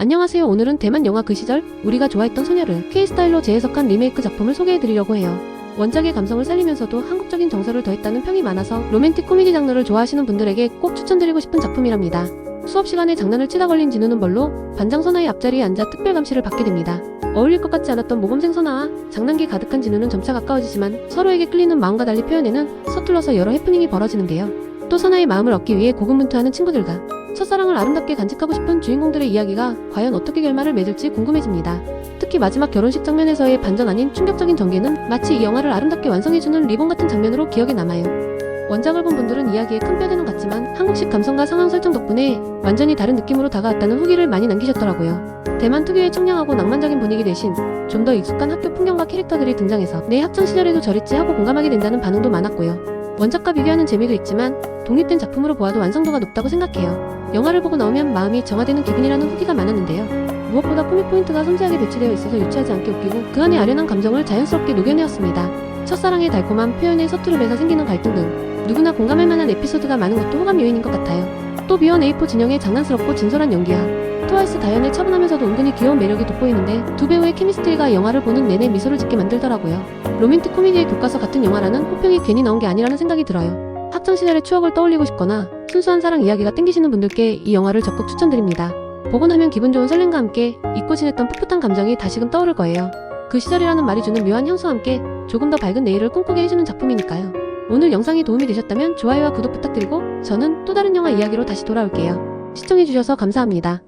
안녕하세요. 오늘은 대만 영화 그 시절 우리가 좋아했던 소녀를 K-스타일로 재해석한 리메이크 작품을 소개해드리려고 해요. 원작의 감성을 살리면서도 한국적인 정서를 더했다는 평이 많아서 로맨틱 코미디 장르를 좋아하시는 분들에게 꼭 추천드리고 싶은 작품이랍니다. 수업 시간에 장난을 치다 걸린 진우는 벌로 반장 선아의 앞자리에 앉아 특별 감시를 받게 됩니다. 어울릴 것 같지 않았던 모범생 선아와 장난기 가득한 진우는 점차 가까워지지만 서로에게 끌리는 마음과 달리 표현에는 서툴러서 여러 해프닝이 벌어지는데요. 또 선아의 마음을 얻기 위해 고군분투하는 친구들과 첫사랑을 아름답게 간직하고 싶은 주인공들의 이야기가 과연 어떻게 결말을 맺을지 궁금해집니다. 특히 마지막 결혼식 장면에서의 반전 아닌 충격적인 전개는 마치 이 영화를 아름답게 완성해주는 리본 같은 장면으로 기억에 남아요. 원작을 본 분들은 이야기에 큰 뼈대는 같지만 한국식 감성과 상황 설정 덕분에 완전히 다른 느낌으로 다가왔다는 후기를 많이 남기셨더라고요. 대만 특유의 청량하고 낭만적인 분위기 대신 좀 더 익숙한 학교 풍경과 캐릭터들이 등장해서 내 학창 시절에도 저랬지 하고 공감하게 된다는 반응도 많았고요. 원작과 비교하는 재미도 있지만 독립된 작품으로 보아도 완성도가 높다고 생각해요. 영화를 보고 나오면 마음이 정화되는 기분이라는 후기가 많았는데요. 무엇보다 코믹 포인트가 섬세하게 배치되어 있어서 유치하지 않게 웃기고 그 안에 아련한 감정을 자연스럽게 녹여내었습니다. 첫사랑의 달콤함, 표현의 서투름에서 생기는 갈등 등 누구나 공감할 만한 에피소드가 많은 것도 호감 요인인 것 같아요. 또 비원 A4 진영의 장난스럽고 진솔한 연기와 트와이스 다현의 차분하면서도 은근히 귀여운 매력이 돋보이는데 두 배우의 케미스트리가 영화를 보는 내내 미소를 짓게 만들더라고요. 로맨틱 코미디의 교과서 같은 영화라는 호평이 괜히 나온 게 아니라는 생각이 들어요. 학창시절의 추억을 떠올리고 싶거나 순수한 사랑 이야기가 땡기시는 분들께 이 영화를 적극 추천드립니다. 보고 나면 기분 좋은 설렘과 함께 잊고 지냈던 풋풋한 감정이 다시금 떠오를 거예요. 그 시절이라는 말이 주는 묘한 향수와 함께 조금 더 밝은 내일을 꿈꾸게 해주는 작품이니까요. 오늘 영상이 도움이 되셨다면 좋아요와 구독 부탁드리고 저는 또 다른 영화 이야기로 다시 돌아올게요. 시청해주셔서 감사합니다.